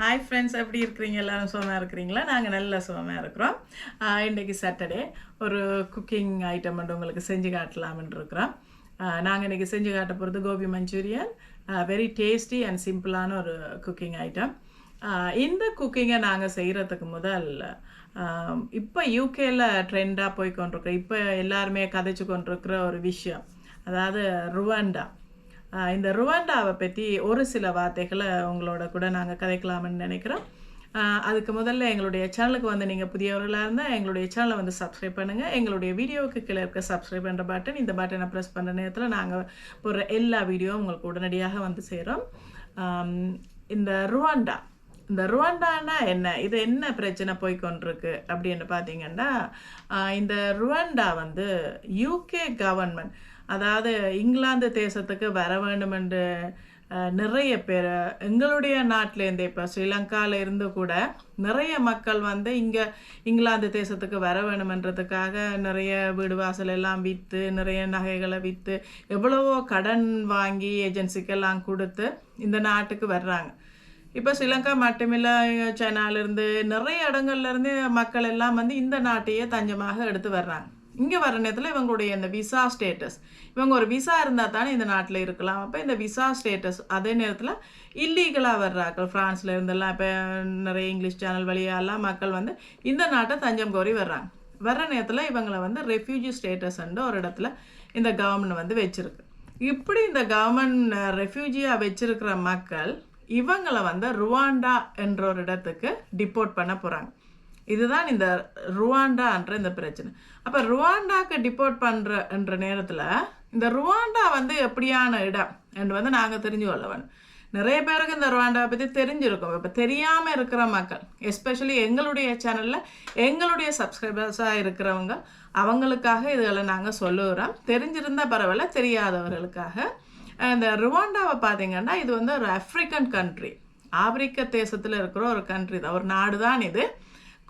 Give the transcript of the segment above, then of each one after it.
Hi friends எப்படி இருக்கிறீங்க? எல்லோரும் சுகமாக இருக்கிறீங்களா? நாங்கள் நல்ல சுகமாக இருக்கிறோம். இன்றைக்கி இன்னைக்கு சாட்டர்டே ஒரு குக்கிங் ஐட்டம் வந்து உங்களுக்கு செஞ்சு காட்டலாம்னு இருக்கிறோம். நாங்கள் இன்னைக்கு செஞ்சு காட்ட போகிறது gobi manchurian. Very tasty and சிம்பிளான ஒரு குக்கிங் ஐட்டம் இந்த குக்கிங்கை நாங்கள் செய்கிறதுக்கு முதல் இப்போ யூகேயில் ட்ரெண்டாக போய் கொண்டிருக்கிறோம் இப்போ எல்லாருமே கதைச்சு கொண்டிருக்கிற ஒரு விஷயம். அதாவது ருவாண்டா இந்த ருவாண்டாவை பற்றி ஒரு சில வார்த்தைகளை உங்களோட கூட நாங்கள் கதைக்கலாம்னு நினைக்கிறோம். அதுக்கு முதல்ல எங்களுடைய சேனலுக்கு வந்து நீங்கள் புதியவர்களாக இருந்தால் எங்களுடைய சேனலை வந்து சப்ஸ்கிரைப் பண்ணுங்கள் எங்களுடைய வீடியோவுக்கு கீழே இருக்க சப்ஸ்கிரைப் பண்ணுற பட்டன் இந்த பட்டனை ப்ரெஸ் பண்ணுற நேரத்தில் நாங்கள் போடுற எல்லா வீடியோவும் உங்களுக்கு உடனடியாக வந்து சேரும். இந்த ருவாண்டா இந்த ருவாண்டானா என்ன? இது என்ன பிரச்சனை போய்கொண்டிருக்கு அப்படின்னு பார்த்தீங்கன்னா இந்த ருவாண்டா வந்து யூகே கவர்மெண்ட் அதாவது இங்கிலாந்து தேசத்துக்கு வர வேண்டும் என்று நிறைய பேர் எங்களுடைய நாட்டிலேருந்து இப்போ ஸ்ரீலங்கால இருந்து கூட நிறைய மக்கள் வந்து இங்கே இங்கிலாந்து தேசத்துக்கு வர வேணுமென்றதுக்காக நிறைய வீடு வாசல் எல்லாம் விற்று நிறைய நகைகளை விற்று எவ்வளவோ கடன் வாங்கி ஏஜென்சிக்கெல்லாம் கொடுத்து இந்த நாட்டுக்கு வர்றாங்க. இப்போ ஸ்ரீலங்கா மட்டுமில்லை சைனாலேருந்து நிறைய இடங்கள்லேருந்து மக்கள் எல்லாம் வந்து இந்த நாட்டையே தஞ்சமாக எடுத்து வர்றாங்க. இங்கே வர நேரத்தில் இவங்களுடைய இந்த விசா ஸ்டேட்டஸ் இவங்க ஒரு விசா இருந்தால் தானே இந்த நாட்டில் இருக்கலாம். அப்போ இந்த விசா ஸ்டேட்டஸ் அதே நேரத்தில் இல்லீகலாக வர்றாக்கள் ஃப்ரான்ஸில் இருந்தெல்லாம் இப்போ நிறைய இங்கிலீஷ் சேனல் வழியாலாம் மக்கள் வந்து இந்த நாட்டை தஞ்சம் கோரி வர்றாங்க. வர்ற நேரத்தில் இவங்களை வந்து ரெஃப்யூஜி ஸ்டேட்டஸ்ன்ற ஒரு இடத்துல இந்த கவர்மெண்ட் வந்து வச்சுருக்கு. இப்படி இந்த கவர்மெண்ட் ரெஃப்யூஜியாக வச்சுருக்கிற மக்கள் இவங்களை வந்து ருவாண்டா என்ற ஒரு இடத்துக்கு டிப்போர்ட் பண்ண போகிறாங்க இதுதான் இந்த ருவாண்டான்ற இந்த பிரச்சனை. அப்போ ருவாண்டாக்கு டிப்போர்ட் பண்ணுற என்ற நேரத்தில் இந்த ருவாண்டா வந்து எப்படியான இடம் என்று வந்து நாங்கள் தெரிஞ்சு கொள்ள வேணும் நிறைய பேருக்கு இந்த ருவாண்டாவை பற்றி தெரிஞ்சிருக்கும். இப்போ தெரியாமல் இருக்கிற மக்கள் எஸ்பெஷலி எங்களுடைய சேனலில் எங்களுடைய சப்ஸ்கிரைபர்ஸாக இருக்கிறவங்க அவங்களுக்காக இதுகளை நாங்கள் சொல்லுகிறோம் தெரிஞ்சிருந்தால் பரவாயில்ல தெரியாதவர்களுக்காக. இந்த ருவாண்டாவை பார்த்தீங்கன்னா இது வந்து ஒரு ஆப்ரிக்கன் கண்ட்ரி ஆப்பிரிக்க தேசத்தில் இருக்கிற ஒரு கண்ட்ரி தான் ஒரு நாடு தான் இது.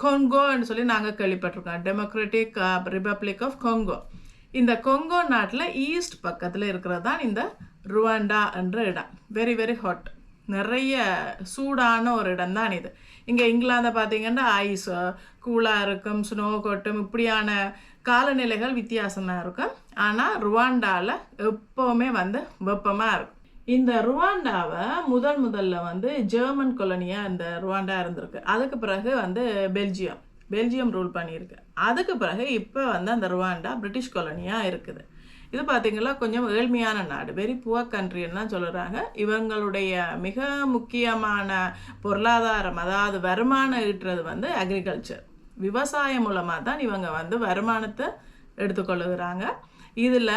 கொங்கோன்னு சொல்லி நாங்கள் கேள்விப்பட்டிருக்கோம். டெமோக்ராட்டிக் ரிபப்ளிக் ஆஃப் கொங்கோ இந்த கொங்கோ நாட்டில் ஈஸ்ட் பக்கத்தில் இருக்கிறது தான் இந்த ருவாண்டா என்ற இடம். வெரி வெரி ஹாட் நிறைய சூடான ஒரு இடம் தான் இது. இங்கே இங்கிலாந்தை பார்த்தீங்கன்னா ஐஸ் கூலாக uh, இருக்கும் ஸ்னோ கொட்டும் இப்படியான காலநிலைகள் வித்தியாசமாக இருக்கும். ஆனால் ருவாண்டாவில் எப்போவுமே வந்து வெப்பமாக இருக்கும். இந்த ருவாண்டாவை முதல் முதல்ல வந்து ஜெர்மன் கொலனியாக இந்த ருவாண்டா இருந்திருக்கு. அதுக்கு பிறகு வந்து பெல்ஜியம் பெல்ஜியம் ரூல் பண்ணியிருக்கு. அதுக்கு பிறகு இப்போ வந்து அந்த ருவாண்டா பிரிட்டிஷ் கொலனியாக இருக்குது. இது பார்த்தீங்களா கொஞ்சம் ஏழ்மையான நாடு வெரி புவர் கண்ட்ரின்னு தான் சொல்கிறாங்க இவங்களுடைய மிக முக்கியமான பொருளாதாரம் அதாவது வருமானம் ஈட்டுறது வந்து அக்ரிகல்ச்சர் விவசாயம் மூலமாக தான் இவங்க வந்து வருமானத்தை எடுத்துக்கொள்ளுகிறாங்க. இதில்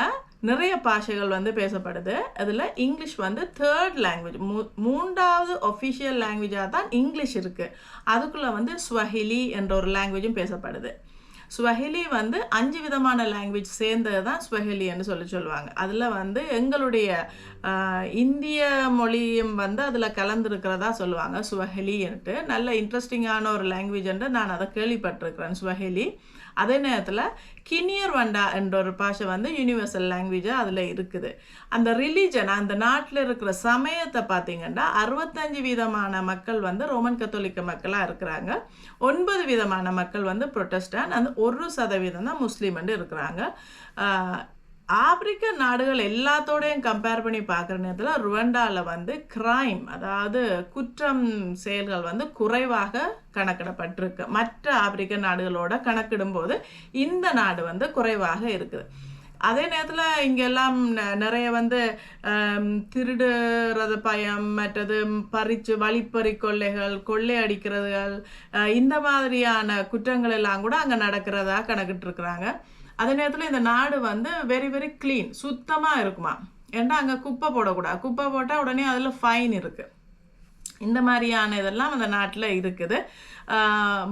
நிறைய பாஷைகள் வந்து பேசப்படுது. அதில் இங்கிலீஷ் வந்து தேர்ட் லாங்குவேஜ் மூ மூன்றாவது ஒஃபிஷியல் லாங்குவேஜாக தான் இங்கிலீஷ் இருக்குது அதுக்குள்ளே வந்து ஸ்வஹிலி என்ற ஒரு லாங்குவேஜும் பேசப்படுது. ஸ்வஹிலி வந்து அஞ்சு விதமான லாங்குவேஜ் சேர்ந்தது தான் ஸ்வஹிலின்னு சொல்லி சொல்லுவாங்க. அதில் வந்து எங்களுடைய இந்திய மொழியும் வந்து அதில் கலந்துருக்கிறதா சொல்லுவாங்க சுவஹெலின்ட்டு நல்ல இன்ட்ரெஸ்டிங்கான ஒரு லாங்குவேஜ்ன்ட்டு நான் அதை கேள்விப்பட்டிருக்கிறேன் சுவஹெலி. அதே நேரத்தில் கினியர் வண்டா என்ற ஒரு பாஷை வந்து யூனிவர்சல் லாங்குவேஜாக அதில் இருக்குது. அந்த ரிலீஜன் அந்த நாட்டில் இருக்கிற சமயத்தை பார்த்தீங்கன்னா அறுபத்தஞ்சு விதமான மக்கள் வந்து ரோமன் கத்தோலிக்க மக்களாக இருக்கிறாங்க. ஒன்பது விதமான மக்கள் வந்து ப்ரொட்டஸ்டன் அந்த ஒரு சதவீதம் தான் முஸ்லீம்னு இருக்கிறாங்க. ஆப்பிரிக்க நாடுகள் எல்லாத்தோடையும் கம்பேர் பண்ணி பார்க்குற நேரத்தில் ருவண்டாவில் வந்து கிரைம் அதாவது குற்றம் செயல்கள் வந்து குறைவாக கணக்கிடப்பட்டிருக்கு. மற்ற ஆப்பிரிக்க நாடுகளோட கணக்கிடும்போது இந்த நாடு வந்து குறைவாக இருக்குது. அதே நேரத்தில் இங்கெல்லாம் ந- நிறைய வந்து திருடுறது பயம் மற்றது பறிச்சு வழிப்பறி கொள்ளைகள் கொள்ளை அடிக்கிறதுகள் இந்த மாதிரியான குற்றங்கள் எல்லாம் கூட அங்கே நடக்கிறதா கணக்கிட்டு இருக்கிறாங்க அதே நேரத்தில் இந்த நாடு வந்து வெரி வெரி க்ளீன் சுத்தமாக இருக்குமா? ஏன்னா அங்கே குப்பை போடக்கூடாது. குப்பை போட்டால் உடனே அதில் ஃபைன் இருக்குது இந்த மாதிரியான இதெல்லாம் அந்த நாட்டில் இருக்குது.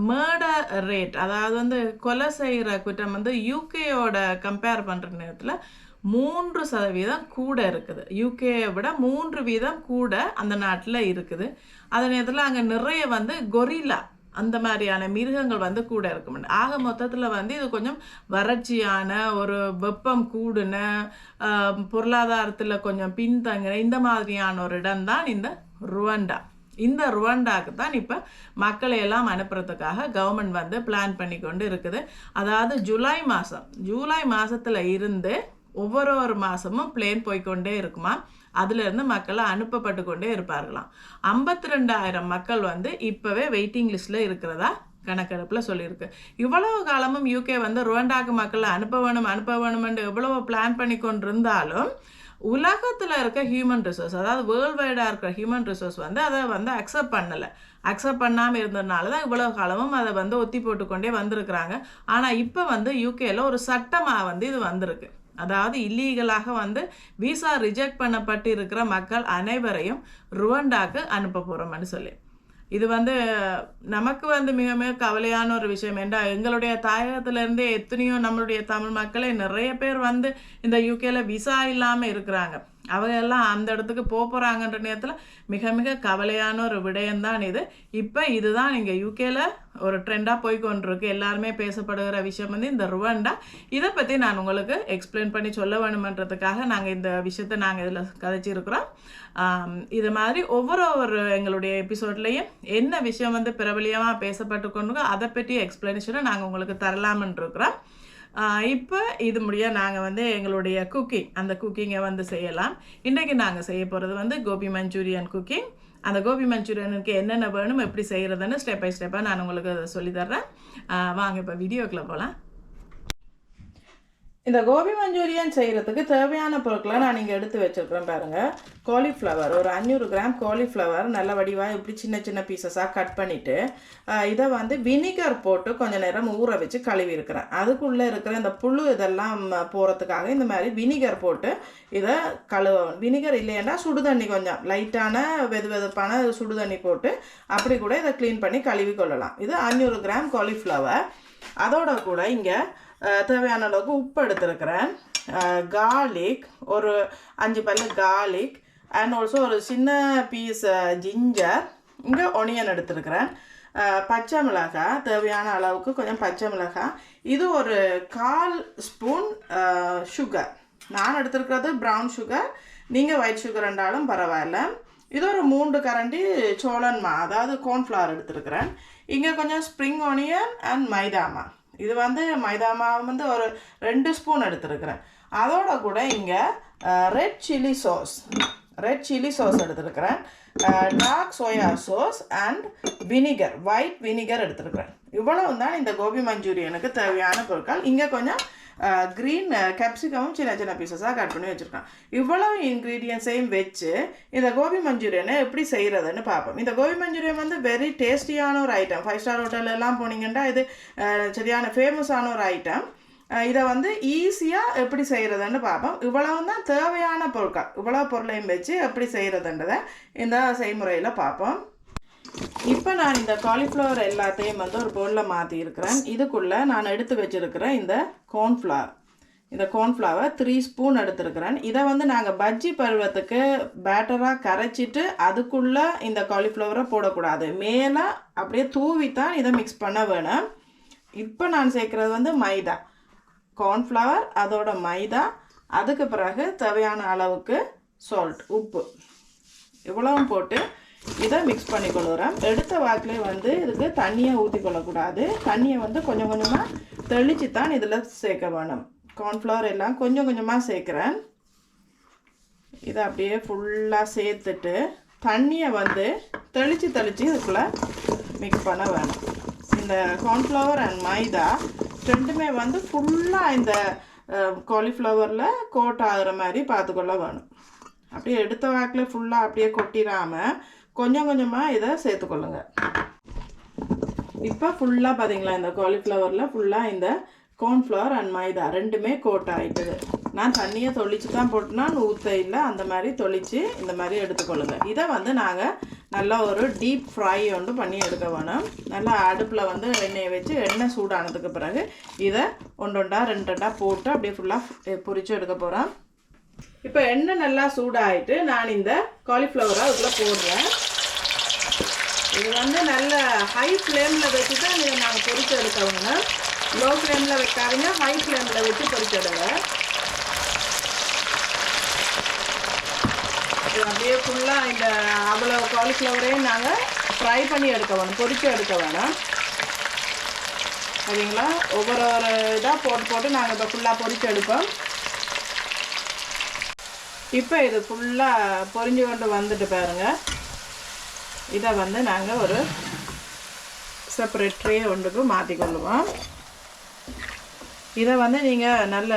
மேர்டர் ரேட் அதாவது வந்து கொலை செய்கிற குற்றம் வந்து யூகேயோட கம்பேர் பண்ணுற நேரத்தில் மூன்று சதவீதம் கூட இருக்குது. யூகேயை விட மூன்று வீதம் கூட அந்த நாட்டில் இருக்குது. அதே நேரத்தில் அங்கே நிறைய வந்து கொரில்லா அந்த மாதிரியான மிருகங்கள் வந்து கூட இருக்கும். ஆக மொத்தத்தில் வந்து இது கொஞ்சம் வறட்சியான ஒரு வெப்பம் கூடுன பொருளாதாரத்தில் கொஞ்சம் பின்தங்கின இந்த மாதிரியான ஒரு இடம்தான் இந்த ருவண்டா. இந்த ருவண்டாக்கு தான் இப்போ மக்களை எல்லாம் அனுப்புறதுக்காக கவர்மெண்ட் வந்து பிளான் பண்ணி கொண்டு இருக்குது. அதாவது ஜூலை மாதம் ஜூலை மாதத்தில் இருந்து ஒவ்வொரு ஒரு மாதமும் பிளேன் போய்க்கொண்டே இருக்குமா அதிலிருந்து மக்களை அனுப்பப்பட்டு கொண்டே இருப்பார்களாம். ஐம்பத்தி ரெண்டாயிரம் மக்கள் வந்து இப்போவே வெயிட்டிங் லிஸ்ட்டில் இருக்கிறதா கணக்கெடுப்பில் சொல்லியிருக்கு. இவ்வளவு காலமும் யூகே வந்து ருவண்டாக்கு மக்களை அனுப்ப வேணும் அனுப்ப வேணுமென்று எவ்வளவு பிளான் பண்ணி கொண்டிருந்தாலும் உலகத்தில் இருக்க ஹியூமன் ரிசோர்ஸ் அதாவது வேர்ல்டு வைடாக இருக்கிற ஹியூமன் ரிசோர்ஸ் வந்து அதை வந்து அக்செப்ட் பண்ணலை. அக்செப்ட் பண்ணாமல் இருந்ததுனால தான் இவ்வளோ காலமும் அதை வந்து ஒத்தி போட்டுக்கொண்டே வந்திருக்கிறாங்க. ஆனால் இப்போ வந்து யூகேயில் ஒரு சட்டமாக வந்து இது வந்திருக்கு. அதாவது இல்லீகலாக வந்து விசா ரிஜெக்ட் பண்ணப்பட்டு இருக்கிற மக்கள் அனைவரையும் ருவண்டாக்கு அனுப்ப போகிறோம்னு சொல்லி. இது வந்து நமக்கு வந்து மிக மிக கவலையான ஒரு விஷயம். ஏண்டா எங்களுடைய தாயகத்திலேருந்தே எத்தனையோ நம்மளுடைய தமிழ் மக்களே நிறைய பேர் வந்து இந்த யூகேல விசா இல்லாமல் இருக்கிறாங்க. அவங்க எல்லாம் அந்த இடத்துக்கு போக போகிறாங்கன்ற நேரத்தில் மிக மிக கவலையான ஒரு விடயம்தான் இது. இப்போ இதுதான் இங்கே யூகேல ஒரு ட்ரெண்டாக போய் கொண்டிருக்கு எல்லாருமே பேசப்படுகிற விஷயம் வந்து இந்த ருவண்டா. இதை பற்றி நான் உங்களுக்கு எக்ஸ்பிளைன் பண்ணி சொல்ல வேணுமன்றதுக்காக நாங்கள் இந்த விஷயத்தை நாங்கள் இதில் கதைச்சிருக்கிறோம். இது மாதிரி ஒவ்வொரு ஒரு எங்களுடைய எபிசோட்லேயும் என்ன விஷயம் வந்து பிரபலியமாக பேசப்பட்டு கொண்டு அதை பற்றி எக்ஸ்பிளனேஷனை நாங்கள் உங்களுக்கு தரலாமன் இருக்கிறோம் இப்போ இது முடிய நாங்கள் வந்து எங்களுடைய குக்கிங் அந்த குக்கிங்கை வந்து செய்யலாம். இன்றைக்கி நாங்கள் செய்ய போகிறது வந்து கோபி மஞ்சூரியன் குக்கிங் அந்த கோபி மஞ்சூரியனுக்கு என்னென்ன வேணும் எப்படி செய்கிறதுன்னு ஸ்டெப் பை ஸ்டெப்பாக நான் உங்களுக்கு அதை சொல்லித்தர்றேன் வாங்க இப்போ வீடியோக்குள்ளே போகலாம் இந்த கோபி மஞ்சூரியன் செய்கிறதுக்கு தேவையான பொருட்களை நான் இங்கே எடுத்து வச்சுருக்கிறேன் பாருங்கள் காலிஃப்ளவர் ஒரு அஞ்சூறு கிராம் காலிஃப்ளவர் நல்ல வடிவாக இப்படி சின்ன சின்ன பீசஸாக கட் பண்ணிவிட்டு இதை வந்து வினிகர் போட்டு கொஞ்சம் நேரம் ஊற வச்சு கழுவி இருக்கிறேன். அதுக்குள்ளே இருக்கிற இந்த புழு இதெல்லாம் போகிறதுக்காக இந்த மாதிரி வினிகர் போட்டு இதை கழுவ வினிகர் இல்லைன்னா சுடு தண்ணி கொஞ்சம் லைட்டான வெது வெதுப்பான சுடு தண்ணி போட்டு அப்படி கூட இதை க்ளீன் பண்ணி கழுவி கொள்ளலாம். இது அஞ்சூறு கிராம் காலிஃப்ளவர் அதோட கூட இங்கே தேவையான அளவுக்கு உப்பு எடுத்துருக்கிறேன். கார்லிக் ஒரு அஞ்சு பல்லு கார்லிக் அண்ட் ஆல்சோ ஒரு சின்ன பீஸ் ஜிஞ்சர் இங்கே ஒனியன் எடுத்துருக்கிறேன். பச்சை மிளகாய் தேவையான அளவுக்கு கொஞ்சம் பச்சை மிளகாய் இது ஒரு கால் ஸ்பூன் சுகர் நான் எடுத்திருக்கிறது ப்ரௌன் சுகர் நீங்கள் ஒயிட் சுகர் ரெண்டாலும் பரவாயில்ல. இது ஒரு மூன்று கரண்டி சோளன்மா அதாவது கார்ன்ஃப்ளவர் எடுத்துருக்கிறேன். இங்கே கொஞ்சம் ஸ்ப்ரிங் ஆனியன் அண்ட் மைதாமா இது வந்து மைதா மாவு வந்து ஒரு ரெண்டு ஸ்பூன் எடுத்திருக்கிறேன். அதோட கூட இங்கே red chilli sauce red chilli sauce எடுத்திருக்கிறேன். Dark soya sauce and vinegar white vinegar எடுத்திருக்கிறேன். இவ்வளவு தான் இந்த கோபி மஞ்சூரியனுக்கு தேவையான பொருட்கள். இங்கே கொஞ்சம் க்ரீன் கேப்சிகமும் சின்ன சின்ன பீசஸாக கட் பண்ணி வச்சுருக்கேன். இவ்வளவு இன்க்ரீடியன்ஸையும் வச்சு இந்த கோபி மஞ்சூரியனை எப்படி செய்கிறதுன்னு பார்ப்போம். இந்த கோபி மஞ்சூரியன் வந்து வெரி டேஸ்டியான ஒரு ஐட்டம் ஃபைவ் ஸ்டார் ஹோட்டலெல்லாம் போனீங்கன்னா இது சரியான ஃபேமஸான ஒரு ஐட்டம் இதை வந்து ஈஸியாக எப்படி செய்கிறதுன்னு பார்ப்போம். இவ்வளவு தான் தேவையான பொருட்கள். இவ்வளோ பொருளையும் வச்சு எப்படி செய்கிறதுன்றதை இந்த செய்முறையில் பார்ப்போம். இப்போ நான் இந்த காலிஃப்ளவர் எல்லாத்தையும் வந்து ஒரு பவுலில் மாற்றிருக்கிறேன் இதுக்குள்ளே நான் எடுத்து வச்சிருக்கிறேன் இந்த கார்ன்ஃப்ளவர் இந்த கார்ன்ஃப்ளவர் த்ரீ ஸ்பூன் எடுத்திருக்கிறேன். இதை வந்து நாங்கள் பஜ்ஜி பருவத்துக்கு பேட்டராக கரைச்சிட்டு அதுக்குள்ளே இந்த காலிஃப்ளவரை போடக்கூடாது. மேலே அப்படியே தூவித்தான் இதை மிக்ஸ் பண்ண வேணும். இப்போ நான் சேர்க்குறது வந்து மைதா. கார்ன்ஃப்ளவர் அதோட மைதா அதுக்கு பிறகு தேவையான அளவுக்கு சால்ட் உப்பு. இவ்வளவும் போட்டு இதை மிக்ஸ் பண்ணி கொள்ளுறேன் எடுத்த வாக்கிலே வந்து இதுக்கு தண்ணியை ஊற்றி கொள்ளக்கூடாது. தண்ணியை வந்து கொஞ்சம் கொஞ்சமாக தெளித்து தான் இதில் சேர்க்க வேணும். கார்ன்ஃப்ளவர் எல்லாம் கொஞ்சம் கொஞ்சமாக சேர்க்குறேன். இதை அப்படியே ஃபுல்லாக சேர்த்துட்டு தண்ணியை வந்து தெளித்து தெளித்து இதுக்குள்ளே மிக்ஸ் பண்ண வேணும். இந்த கார்ன்ஃப்ளவர் அண்ட் மைதா ரெண்டுமே வந்து ஃபுல்லாக இந்த காலிஃப்ளவரில் கோட் ஆகிற மாதிரி பார்த்துக்கொள்ள வேணும். அப்படியே எடுத்த வாக்கில் ஃபுல்லாக அப்படியே கொட்டிடாமல் கொஞ்சம் கொஞ்சமாக இதை சேர்த்துக்கொள்ளுங்க. இப்போ ஃபுல்லாக பார்த்தீங்களா இந்த காலிஃப்ளவரில் ஃபுல்லாக இந்த கார்ன்ஃப்ளவர் அண்ட் மைதா ரெண்டுமே கோட் ஆகிட்டுது நான் தண்ணியை தொளிச்சு தான் போட்டுனா ஊற்ற இல்லை அந்த மாதிரி தொளிச்சு இந்த மாதிரி எடுத்துக்கொள்ளுங்க. இதை வந்து நாங்கள் நல்லா ஒரு டீப் ஃப்ரை ஒன்று பண்ணி எடுக்க வேணும். நல்லா அடுப்பில் வந்து எண்ணெயை வச்சு எண்ணெய் சூடானதுக்கு பிறகு இதை ஒன்றொண்டா ரெண்டொண்டா போட்டு அப்படியே ஃபுல்லாக பொரிச்சு எடுக்க போகிறோம் இப்போ எண்ணெய் நல்லா சூடாயிட்டு நான் இந்த காலிஃப்ளவரை அதுக்குள்ளே போடுறேன். இது வந்து நல்ல ஹை ஃப்ளேமில் வச்சு தான் இதை நாங்கள் பொரிச்சு எடுக்கவங்க லோ ஃப்ளேமில் வைக்காதீங்க ஹை ஃப்ளேமில் வச்சு பொரிச்சு எடுங்க. இது அப்படியே ஃபுல்லாக இந்த அவ்வளோ காலிஃப்ளவரையும் நாங்கள் ஃப்ரை பண்ணி எடுக்க வேணும் பொறிச்சு எடுக்க வேணும். சரிங்களா? ஒவ்வொரு ஒரு இதாக போட்டு போட்டு நாங்கள் இப்போ ஃபுல்லாக பொறிச்சு எடுப்போம். இப்போ இது ஃபுல்லாக பொரிஞ்சு கொண்டு வந்துட்டு பாருங்கள் இதை வந்து நாங்கள் ஒரு செப்பரேட் ட்ரே ஒன்றுக்கு மாற்றி கொள்ளுவோம். இதை வந்து நீங்கள் நல்ல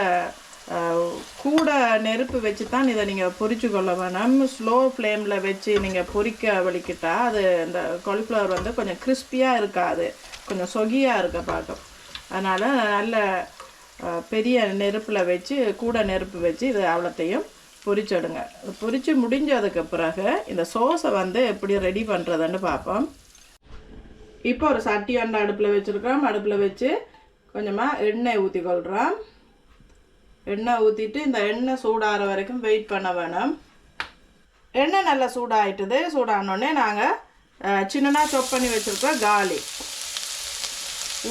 கூட நெருப்பு வச்சு தான் இதை நீங்கள் பொறிச்சு கொள்ள வேணும். ஸ்லோ ஃப்ளேமில் வச்சு நீங்கள் பொறிக்க வலிக்கிட்டா அது இந்த காலிஃப்ளவர் வந்து கொஞ்சம் கிறிஸ்பியாக இருக்காது. கொஞ்சம் சொகியாக இருக்க பார்க்கும். அதனால் நல்ல பெரிய நெருப்பில் வச்சு கூட நெருப்பு வச்சு இது அவ்வளோத்தையும் பொரிச்சிடுங்க. பொரித்து முடிஞ்சதுக்கு பிறகு இந்த சோஸை வந்து எப்படி ரெடி பண்ணுறதுன்னு பார்ப்போம். இப்போ ஒரு சட்டி அண்டை அடுப்பில் வச்சுருக்கோம் அடுப்பில் வச்சு கொஞ்சமாக எண்ணெய் ஊற்றி கொள்கிறோம் எண்ணெய் ஊற்றிட்டு இந்த எண்ணெய் சூடாகிற வரைக்கும் வெயிட் பண்ண வேணும். எண்ணெய் நல்லா சூடாயிட்டுது. சூடானோடனே நாங்கள் சின்னதாக சொப் பண்ணி வச்சுருக்கோம் காலி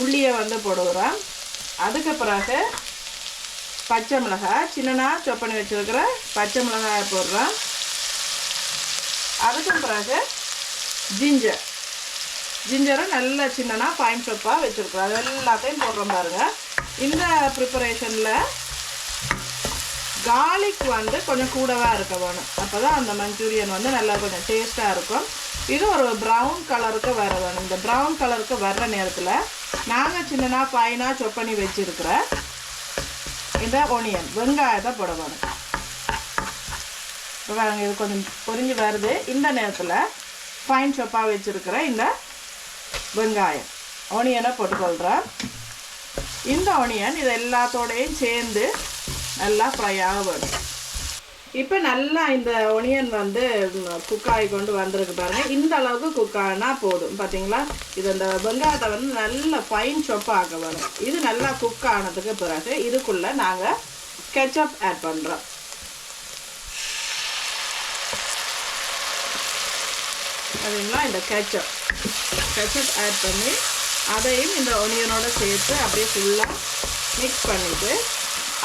உள்ளியை வந்து போடுகிறோம் அதுக்கு பிறகு பச்சை மிளகாய் சின்னதாக சொப்பனி பண்ணி வச்சுருக்கிற பச்சை மிளகாயை போடுறோம். அதுக்கு பிறகு ஜிஞ்சர் ஜிஞ்சரும் நல்ல சின்னனாக பாயிண்ட் சொப்பாக வச்சுருக்குறோம். அது எல்லாத்தையும் போடுறோம் பாருங்கள் இந்த ப்ரிப்பரேஷனில் கார்லிக் வந்து கொஞ்சம் கூடவாக இருக்க வேணும். அப்போ தான் அந்த மஞ்சூரியன் வந்து நல்லா கொஞ்சம் டேஸ்ட்டாக இருக்கும். இது ஒரு ப்ரௌன் கலருக்கு வர வேணும். இந்த ப்ரௌன் கலருக்கு வர்ற நேரத்தில் நாங்கள் சின்னனாக ஃபைனாக சொப்பனி பண்ணி வச்சுருக்கிற இந்த ஒனியன் வெங்காயத்தை போட இப்போ பாருங்க இது கொஞ்சம் பொரிஞ்சு வருது. இந்த நேரத்தில் ஃபைன் சொப்பாக வச்சுருக்கிற இந்த வெங்காயம். ஆனியனை போட்டுக்கொள்கிறேன் இந்த ஆனியன் இது எல்லாத்தோடையும் சேர்ந்து நல்லா ஃப்ரை ஆக வேணும். இப்போ நல்லா இந்த ஒனியன் வந்து குக் ஆகி கொண்டு வந்திருக்கு பாருங்கள் இந்த அளவுக்கு குக் ஆனால் போதும். பார்த்தீங்களா இது அந்த வெங்காயத்தை வந்து நல்ல ஃபைன் சொப்பாக வரும். இது நல்லா குக் ஆனதுக்கு பிறகு இதுக்குள்ளே நாங்கள் கெச்சப் ஆட் பண்ணுறோம் சரிங்களா இந்த கெச்சப் கெச்சப் ஆட் பண்ணி அதையும் இந்த ஒனியனோட சேர்த்து அப்படியே ஃபுல்லாக மிக்ஸ் பண்ணிவிட்டு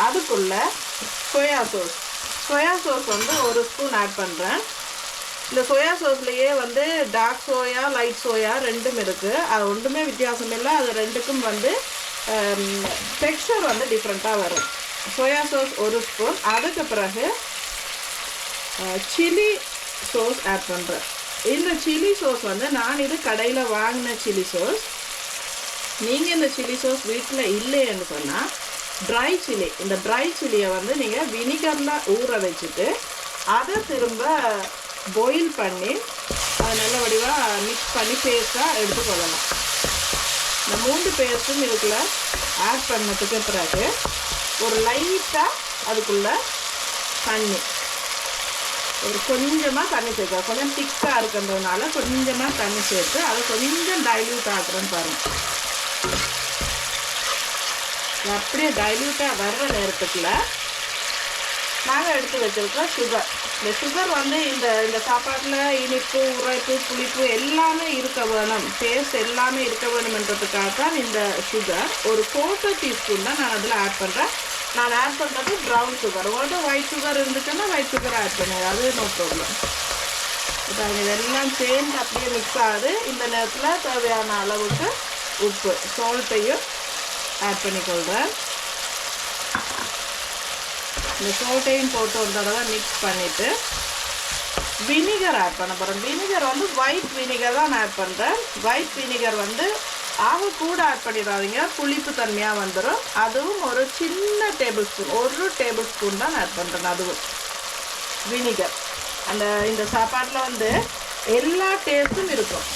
அதுக்குள்ளே சோயா சோஸ் சோயா சோஸ் வந்து ஒரு ஸ்பூன் ஆட் பண்ணுறேன் இந்த சோயா சோஸ்லேயே வந்து டார்க் சோயா லைட் சோயா ரெண்டும் இருக்குது அது ஒன்றுமே வித்தியாசம் இல்லை. அது ரெண்டுக்கும் வந்து டெக்ஸ்டர் வந்து டிஃப்ரெண்ட்டாக வரும். சோயா சோஸ் ஒரு ஸ்பூன் அதுக்கு பிறகு சில்லி சோஸ் ஆட் பண்ணுறேன் இந்த சில்லி சோஸ் வந்து நான் இது கடையில் வாங்கின சில்லி சோஸ் நீங்கள் இந்த சில்லி சோஸ் வீட்டில் இல்லைன்னு சொன்னால் ட்ரை சில்லி இந்த ட்ரை சில்லியை வந்து நீங்கள் வினிகரில் ஊற வச்சுட்டு அதை திரும்ப பாயில் பண்ணி அதை நல்ல வடிவாக மிக்ஸ் பண்ணி பேஸ்ட்டாக எடுத்துக்கொள்ளலாம். இந்த மூன்று பேஸ்ட்டும் இதுக்குள்ளே ஆட் பண்ணதுக்கு பிறகு ஒரு லைட்டாக அதுக்குள்ளே தண்ணி. ஒரு கொஞ்சமாக தண்ணி சேர்க்க கொஞ்சம் திக்காக இருக்கின்றதுனால கொஞ்சமாக தண்ணி சேர்த்து அதை கொஞ்சம் டைல்யூட் ஆக்குறேன்னு பாருங்கள் இது அப்படியே டைல்யூட்டாக வர்ற நேரத்துக்குள்ள நாங்கள் எடுத்து வச்சிருக்கோம் சுகர் இந்த சுகர் வந்து இந்த இந்த சாப்பாட்டில் இனிப்பு உரைப்பு புளிப்பு எல்லாமே இருக்க வேணும். டேஸ்ட் எல்லாமே இருக்க வேணுமென்றதுக்காக தான் இந்த சுகர் ஒரு கோட்டர் டீஸ்பூன் தான் நான் அதில் ஆட் பண்ணுறேன் நான் ஆட் பண்ணுறது ப்ரௌன் சுகர் உங்கள்கிட்ட ஒயிட் சுகர் இருந்துச்சுன்னா ஒயிட் சுகர் ஆட் பண்ணுவேன் அது நோ ப்ராப்ளம் இப்போ இதெல்லாம் சேர்ந்து அப்படியே மிக்ஸ் ஆகுது. இந்த நேரத்தில் தேவையான அளவுக்கு உப்பு சால்ட்டையும் ஆட் பண்ணிக்கொள்கிறேன் இந்த சோட்டையும் போட்டு ஒரு தடவை மிக்ஸ் பண்ணிவிட்டு வினிகர் ஆட் பண்ண போகிறேன் வினிகர் வந்து ஒயிட் வினிகர் தான் நான் ஆட் பண்ணுறேன் ஒயிட் வினிகர் வந்து ஆக கூட ஆட் பண்ணிடாதீங்க. புளிப்பு தன்மையாக வந்துடும் அதுவும் ஒரு சின்ன டேபிள் ஸ்பூன் ஒரு டேபிள் ஸ்பூன் தான் ஆட் பண்ணுறேன் அதுவும் வினிகர் அந்த இந்த சாப்பாட்டில் வந்து எல்லா டேஸ்ட்டும் இருக்கும்.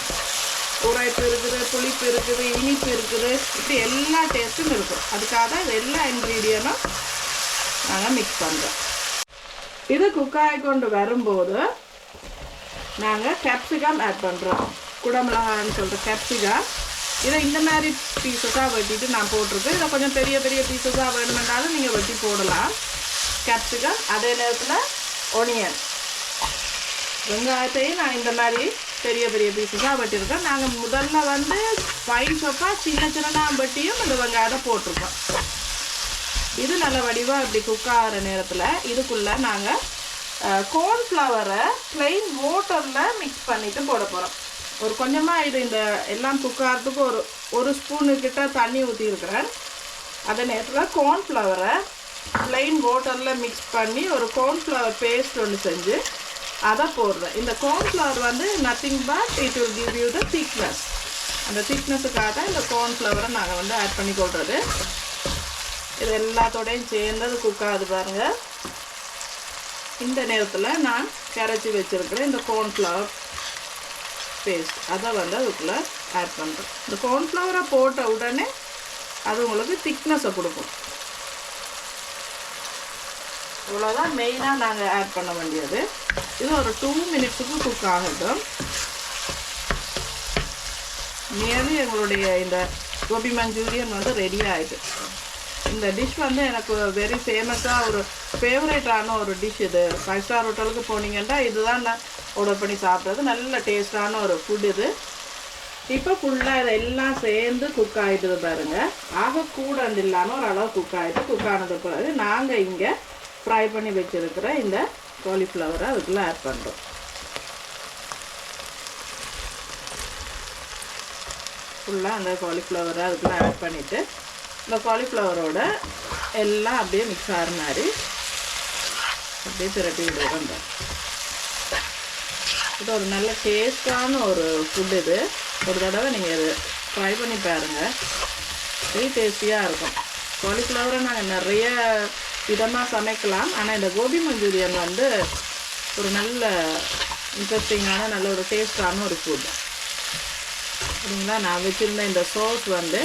உரைப்பு இருக்குது புளிப்பு இருக்குது இனிப்பு இருக்குது. இப்படி எல்லா டேஸ்ட்டும் இருக்கும். அதுக்காக தான் எல்லா இன்க்ரீடியனும் நாங்கள் மிக்ஸ் பண்ணுறோம் இது குக் ஆகி கொண்டு வரும்போது நாங்கள் கேப்சிகம் ஆட் பண்ணுறோம் குடமிளகான்னு சொல்கிற கேப்சிகம் இதை இந்த மாதிரி பீசஸாக வெட்டிட்டு நான் போட்டிருக்கேன். இதை கொஞ்சம் பெரிய பெரிய பீசஸாக வேணுமென்றாலும் நீங்கள் வெட்டி போடலாம். கேப்சிகம் அதே நேரத்தில் ஒனியன் வெங்காயத்தையும் நான் இந்த மாதிரி பெரிய பெரிய பீசஸாக வெட்டியிருக்கோம். நாங்கள் முதல்ல வந்து ஃபைன் சோப்பாக சின்ன சின்னதாக வெட்டியும் இந்த வெங்காயத்தை போட்டிருக்கோம். இது நல்ல வடிவாக இப்படி குக் ஆகிற நேரத்தில் இதுக்குள்ளே நாங்கள் கோர்ன்ஃப்ளவரை ப்ளெயின் வாட்டரில் மிக்ஸ் பண்ணிவிட்டு போட போகிறோம் ஒரு கொஞ்சமாக இது இந்த எல்லாம் குக்காரத்துக்கு ஒரு ஒரு ஸ்பூனு கிட்ட தண்ணி ஊற்றிருக்கிறேன் அதே நேரத்தில் கார்ன்ஃப்ளவரை ப்ளெயின் வாட்டரில் மிக்ஸ் பண்ணி ஒரு கார்ன்ஃப்ளவர் பேஸ்ட் ஒன்று செஞ்சு அதை போடுறேன். இந்த கார்ன்ஃப்ளவர் வந்து nothing but it will give you the thickness அந்த திக்னஸுக்காக இந்த கார்ன்ஃப்ளவரை நாங்கள் வந்து ஆட் பண்ணி கொள்வது இது எல்லாத்தோடையும் சேர்ந்து அது குக் ஆகுது பாருங்கள் இந்த நேரத்தில் நான் கரைச்சி வச்சுருக்கிற இந்த கார்ன்ஃப்ளவர் பேஸ்ட் அதை வந்து அதுக்குள்ளே ஆட் பண்ணுறேன் இந்த கார்ன்ஃப்ளவரை போட்ட உடனே அது உங்களுக்கு திக்னஸை கொடுக்கும். இவ்வளோதான் மெயினாக நாங்கள் ஆட் பண்ண வேண்டியது. இது ஒரு டூ மினிட்ஸுக்கு குக் ஆகட்டும். நியர்லி எங்களுடைய இந்த கோபி மஞ்சூரியன் வந்து ரெடி ஆகிட்டு இந்த டிஷ் வந்து எனக்கு வெரி ஃபேமஸாக ஒரு ஃபேவரேட்டான ஒரு டிஷ் இது. ஃபைவ் ஸ்டார் ஹோட்டலுக்கு போனீங்கன்னா இதுதான் நான் ஆர்டர் பண்ணி சாப்பிட்றது. நல்ல டேஸ்டான ஒரு ஃபுட் இது. இப்போ ஃபுல்லாக இதெல்லாம் சேர்ந்து குக் ஆகிடுது பாருங்கள் ஆக கூட இல்லாமல் ஒரு அளவு குக் ஆகிட்டு குக் ஆனது பிறகு நாங்கள் இங்கே ஃப்ரை பண்ணி வச்சுருக்கிற இந்த காலிஃப்ளவரை அதுக்குள்ளே ஆட் பண்ணுறோம் ஃபுல்லாக அந்த காலிஃப்ளவரை அதுக்குள்ளே ஆட் பண்ணிவிட்டு இந்த காலிஃப்ளவரோட எல்லாம் அப்படியே மிக்ஸ் ஆகிற மாதிரி அப்படியே திரட்டி விடுவோம் இது ஒரு நல்ல டேஸ்டான ஒரு ஃபுட் இது. ஒரு தடவை நீங்கள் இது ட்ரை பண்ணி பாருங்கள் வெரி டேஸ்டியாக இருக்கும். காலிஃப்ளவரை நாங்கள் நிறைய விதமாக சமைக்கலாம். ஆனால் இந்த கோபி மஞ்சூரியன் வந்து ஒரு நல்ல இன்ட்ரெஸ்டிங்கான நல்ல ஒரு டேஸ்டான ஒரு ஃபுட் சரிங்களா? நான் வச்சுருந்த இந்த சோஸ் வந்து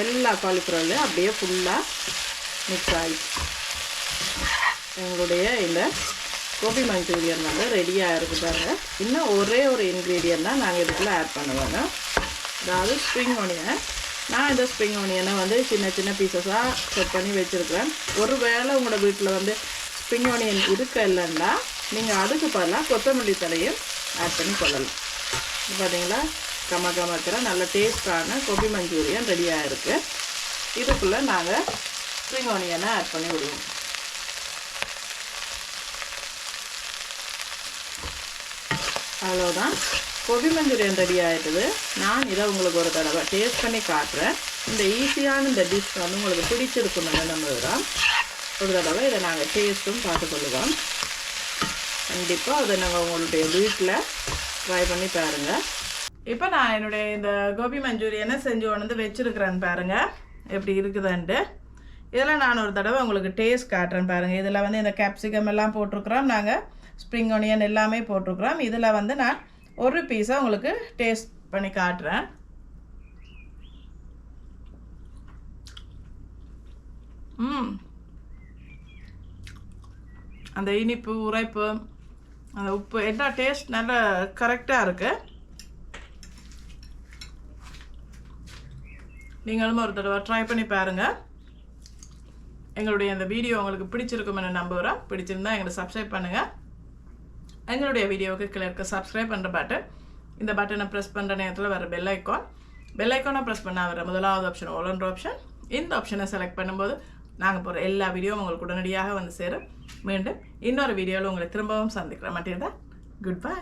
எல்லா காலிஃப்ளவர்லையும் அப்படியே ஃபுல்லாக மிக்ஸ் ஆகிடுச்சு எங்களுடைய இந்த கோபி மஞ்சூரியன் வந்து ரெடியாக இருக்குதாங்க இன்னும் ஒரே ஒரு இன்க்ரீடியன்ட் தான் நாங்கள் இதுக்குள்ளே ஆட் பண்ணுவோங்க அதாவது ஸ்ப்ரிங் ஒனியன் நான் இந்த ஸ்ப்ரிங் ஆனியனை வந்து சின்ன சின்ன பீசஸாக கட் பண்ணி வச்சுருக்கிறேன். ஒரு வேளை உங்களோட வீட்டில் வந்து ஸ்ப்ரிங் ஆனியன் இருக்க இல்லைன்னா நீங்கள் அதுக்கு பதிலாக கொத்தமல்லி தலையும் ஆட் பண்ணி கொள்ளலாம். பார்த்தீங்களா கம கமக்கிற நல்ல டேஸ்டான கோபி மஞ்சூரியன் ரெடியாக இருக்குது இதுக்குள்ளே நாங்கள் ஸ்ப்ரிங் ஆனியனை ஆட் பண்ணி விடுவோம். அவ்வளோதான் கோபி மஞ்சூரியன் ரெடி ஆகிடுது நான் இதை உங்களுக்கு ஒரு தடவை டேஸ்ட் பண்ணி காட்டுறேன். இந்த ஈஸியான இந்த டிஷ் வந்து உங்களுக்கு பிடிச்சிருக்குன்னு நம்புகிறோம் ஒரு தடவை இதை நாங்கள் டேஸ்ட்டும் பார்த்துக்கொள்ளுவோம் கண்டிப்பாக அதை நாங்கள் உங்களுடைய வீட்டில் ட்ரை பண்ணி பாருங்கள் இப்போ நான் என்னுடைய இந்த கோபி மஞ்சூரியனை செஞ்சு கொண்டு வந்து வச்சுருக்கிறேன் பாருங்கள் எப்படி இருக்குதுன்ட்டு. இதில் நான் ஒரு தடவை உங்களுக்கு டேஸ்ட் காட்டுறேன் பாருங்கள் இதில் வந்து இந்த கேப்சிகம் எல்லாம் போட்டிருக்கிறோம். நாங்கள் ஸ்ப்ரிங் ஒனியன் எல்லாமே போட்டிருக்கிறோம். இதில் வந்து நான் ஒரு பீஸை உங்களுக்கு டேஸ்ட் பண்ணி காட்டுறேன். ம். அந்த இனிப்பு உரைப்பு அந்த உப்பு எல்லா டேஸ்ட் நல்லா கரெக்டாக இருக்குது நீங்களும் ஒரு தடவை ட்ரை பண்ணி பாருங்கள் எங்களுடைய இந்த வீடியோ உங்களுக்கு பிடிச்சிருக்குமென்னு நம்புகிறோம் பிடிச்சிருந்தா எங்களை சப்ஸ்கிரைப் பண்ணுங்கள் எங்களுடைய வீடியோவுக்கு கீழே இருக்க சப்ஸ்கிரைப் பண்ணுற பட்டன் இந்த பட்டனை ப்ரெஸ் பண்ணுற நேரத்தில் வர பெல் ஐக்கான் பெல் ஐக்கானை ப்ரெஸ் பண்ணால் வர முதலாவது ஆப்ஷன் ஓலன்ற ஆப்ஷன் இந்த ஆப்ஷனை செலக்ட் பண்ணும்போது நாங்கள் போகிற எல்லா வீடியோவும் உங்களுக்கு உடனடியாக வந்து சேரும். மீண்டும் இன்னொரு வீடியோவில் உங்களை திரும்பவும் சந்திக்கிறோம் மட்டும்தான் குட் பை